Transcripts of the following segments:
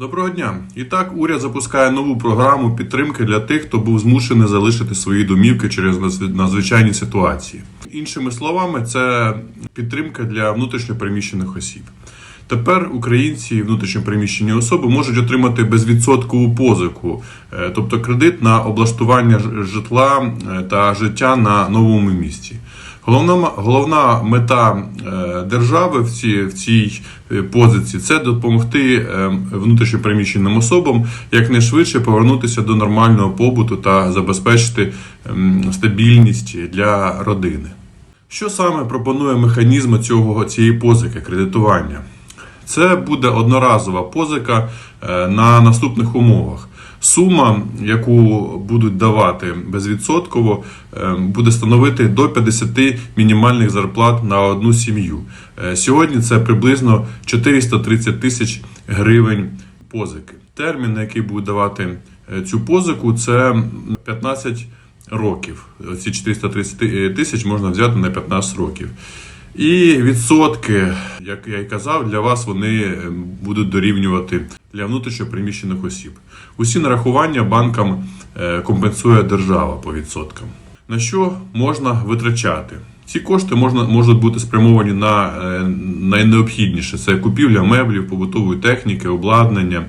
Доброго дня! І так, уряд запускає нову програму підтримки для тих, хто був змушений залишити свої домівки через надзвичайні ситуації. Іншими словами, це підтримка для внутрішньопереміщених осіб. Тепер українці, внутрішньопереміщені особи, можуть отримати безвідсоткову позику, е, тобто кредит на облаштування житла е, та життя на новому місці. Головна, головна мета е, держави в цій, в цій е, позиції це допомогти е, внутрішньопереміщеним особам якнайшвидше повернутися до нормального побуту та забезпечити ем, стабільність для родини. Що саме пропонує механізм цього цієї позики кредитування? Це буде одноразова позика е, на наступних умовах. Сума, яку будуть давати безвідсотково, е, буде становити до 50 мінімальних зарплат на одну сім'ю. Е, Сьогодні це приблизно 430 тисяч гривень позики. Термін, на який будуть давати е, цю позику, це 15 років. Ці 430 тисяч можна взяти на 15 років. І відсотки, як я й казав, для вас вони е, будуть дорівнювати для внутрішньопереміщених осіб. Усі нарахування банкам е, компенсує держава по відсоткам. На що можна витрачати? Ці кошти можна, можуть бути спрямовані на е, найнеобхідніше: це купівля меблів, побутової техніки, обладнання,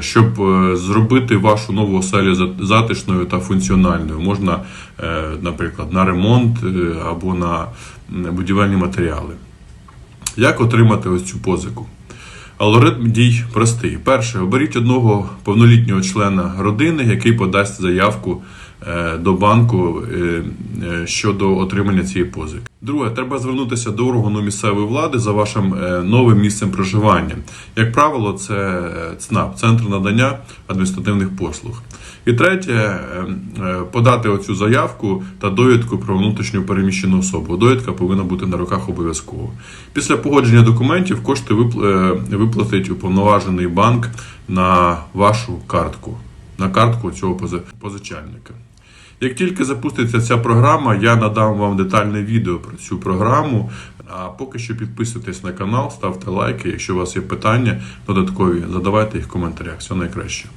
щоб е, зробити вашу нову оселю затишною та функціональною. Можна, е, наприклад, на ремонт е, або на будівельні матеріали. Як отримати ось цю позику? Алгоритм дій простий. Перше, оберіть одного повнолітнього члена родини, який подасть заявку е, до банку е, е, щодо отримання цієї позики. Друге, треба звернутися до органу місцевої влади за вашим е, новим місцем проживання. Як правило, це е, ЦНАП Центр надання адміністративних послуг. І третє, е, е, подати оцю заявку та довідку про внутрішню переміщену особу. Довідка повинна бути на руках обов'язково. Після погодження документів кошти випл- е, виплатить уповноважений банк на вашу картку, на картку цього пози- позичальника. Як тільки запуститься ця програма, я надам вам детальне відео про цю програму. А поки що підписуйтесь на канал, ставте лайки. Якщо у вас є питання додаткові, задавайте їх в коментарях. Все найкраще.